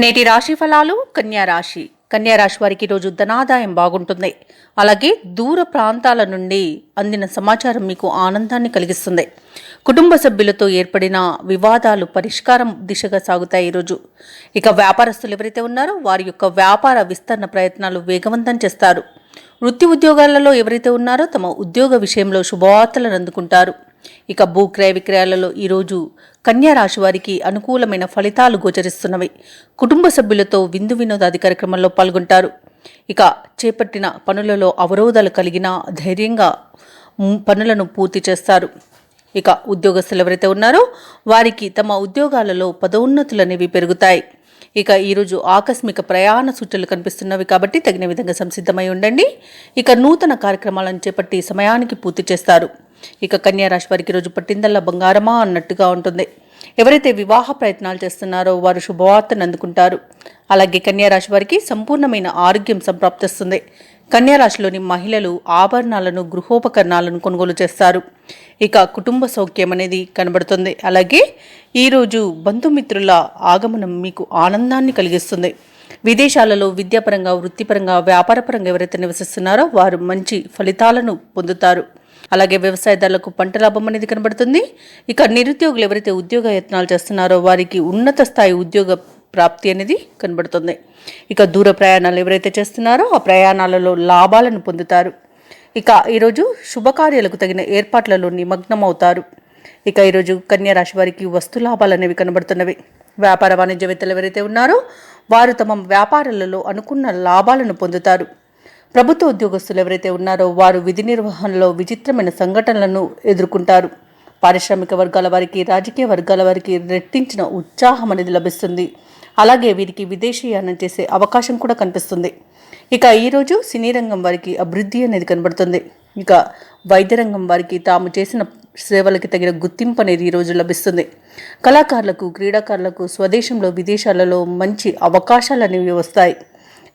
నేటి రాశి ఫలాలు కన్యా రాశి. కన్యా రాశి వారికి ఈరోజు ధనాదాయం బాగుంటుంది. అలాగే దూర ప్రాంతాల నుండి అందిన సమాచారం మీకు ఆనందాన్ని కలిగిస్తుంది. కుటుంబ సభ్యులతో ఏర్పడిన వివాదాలు పరిష్కారం దిశగా సాగుతాయి ఈరోజు ఇక వ్యాపారస్తులు ఎవరైతే ఉన్నారో వారి యొక్క వ్యాపార విస్తరణ ప్రయత్నాలు వేగవంతం చేస్తారు. వృత్తి ఉద్యోగాలలో ఎవరైతే ఉన్నారో తమ ఉద్యోగ విషయంలో శుభవార్తలను అందుకుంటారు. ఇక భూ క్రయ విక్రయాలలో ఈరోజు కన్యా రాశి వారికి అనుకూలమైన ఫలితాలు గోచరిస్తున్నవి. కుటుంబ సభ్యులతో విందు వినోదాది కార్యక్రమంలో పాల్గొంటారు. ఇక చేపట్టిన పనులలో అవరోధాలు కలిగిన ధైర్యంగా పనులను పూర్తి చేస్తారు. ఇక ఉద్యోగస్తులు ఎవరైతే ఉన్నారో వారికి తమ ఉద్యోగాలలో పదోన్నతులు అనేవి పెరుగుతాయి. ఇక ఈరోజు ఆకస్మిక ప్రయాణ సూచనలు కనిపిస్తున్నవి కాబట్టి తగిన విధంగా సంసిద్ధమై ఉండండి. ఇక నూతన కార్యక్రమాలను చేపట్టి సమయానికి పూర్తి చేస్తారు. ఇక కన్యా రాశి వారికి రోజు పట్టిందల్లా బంగారమా అన్నట్టుగా ఉంటుంది. ఎవరైతే వివాహ ప్రయత్నాలు చేస్తున్నారో వారు శుభవార్తను అందుకుంటారు. అలాగే కన్యా రాశి వారికి సంపూర్ణమైన ఆరోగ్యం సంప్రాప్తిస్తుంది. కన్యా రాశిలోని మహిళలు ఆభరణాలను గృహోపకరణాలను కొనుగోలు చేస్తారు. ఇక కుటుంబ సౌఖ్యం అనేది కనబడుతుంది. అలాగే ఈరోజు బంధుమిత్రుల ఆగమనం మీకు ఆనందాన్ని కలిగిస్తుంది. విదేశాలలో విద్యాపరంగా వృత్తిపరంగా వ్యాపారపరంగా ఎవరైతే నివసిస్తున్నారో వారు మంచి ఫలితాలను పొందుతారు. అలాగే వ్యవసాయదారులకు పంట లాభం అనేది కనబడుతుంది. ఇక నిరుద్యోగులు ఎవరైతే ఉద్యోగ యత్నాలు చేస్తున్నారో వారికి ఉన్నత స్థాయి ఉద్యోగ ప్రాప్తి అనేది కనబడుతుంది. ఇక దూర ప్రయాణాలు ఎవరైతే చేస్తున్నారో ఆ ప్రయాణాలలో లాభాలను పొందుతారు. ఇక ఈరోజు శుభకార్యాలకు తగిన ఏర్పాట్లలో నిమగ్నమవుతారు. ఇక ఈరోజు కన్యా రాశి వారికి వస్తు లాభాలు అనేవి కనబడుతున్నవి. వ్యాపార వాణిజ్యవేత్తలు ఎవరైతే ఉన్నారో వారు తమ వ్యాపారాలలో అనుకున్న లాభాలను పొందుతారు. ప్రభుత్వ ఉద్యోగస్తులు ఎవరైతే ఉన్నారో వారు విధి నిర్వహణలో విచిత్రమైన సంఘటనలను ఎదుర్కొంటారు. పారిశ్రామిక వర్గాల వారికి రాజకీయ వర్గాల వారికి రెట్టించిన ఉత్సాహం అనేది లభిస్తుంది. అలాగే వీరికి విదేశీయానం చేసే అవకాశం కూడా కనిపిస్తుంది. ఇక ఈరోజు సినీ రంగం వారికి అభివృద్ధి అనేది కనబడుతుంది. ఇక వైద్య రంగం వారికి తాము చేసిన సేవలకి తగిన గుర్తింపు అనేది ఈరోజు లభిస్తుంది. కళాకారులకు క్రీడాకారులకు స్వదేశంలో విదేశాలలో మంచి అవకాశాలు అనేవి వస్తాయి.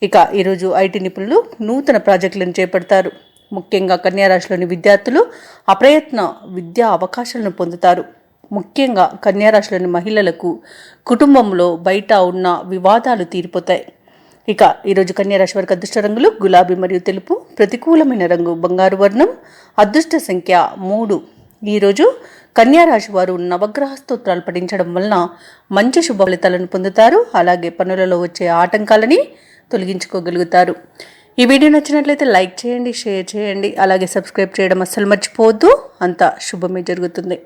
ఇక ఈరోజు ఐటీ నిపుణులు నూతన ప్రాజెక్టులను చేపడతారు. ముఖ్యంగా కన్యారాశిలోని విద్యార్థులు అప్రయత్న విద్యా అవకాశాలను పొందుతారు. ముఖ్యంగా కన్యారాశిలోని మహిళలకు కుటుంబంలో బయట ఉన్న వివాదాలు తీరిపోతాయి. ఇక ఈరోజు కన్యారాశి వారికి అదృష్ట రంగులు గులాబీ మరియు తెలుపు ప్రతికూలమైన రంగు బంగారు వర్ణం అదృష్ట సంఖ్య మూడు. ఈరోజు కన్యారాశి వారు నవగ్రహ స్తోత్రాలు పఠించడం వలన మంచి శుభ ఫలితాలను పొందుతారు. అలాగే పనులలో వచ్చే ఆటంకాలని తొలగించుకోగలుగుతారు. ఈ వీడియో నచ్చినట్లయితే లైక్ చేయండి షేర్ చేయండి అలాగే సబ్స్క్రైబ్ చేయడం అస్సలు మర్చిపోవద్దు. అంతా శుభమే జరుగుతుంది.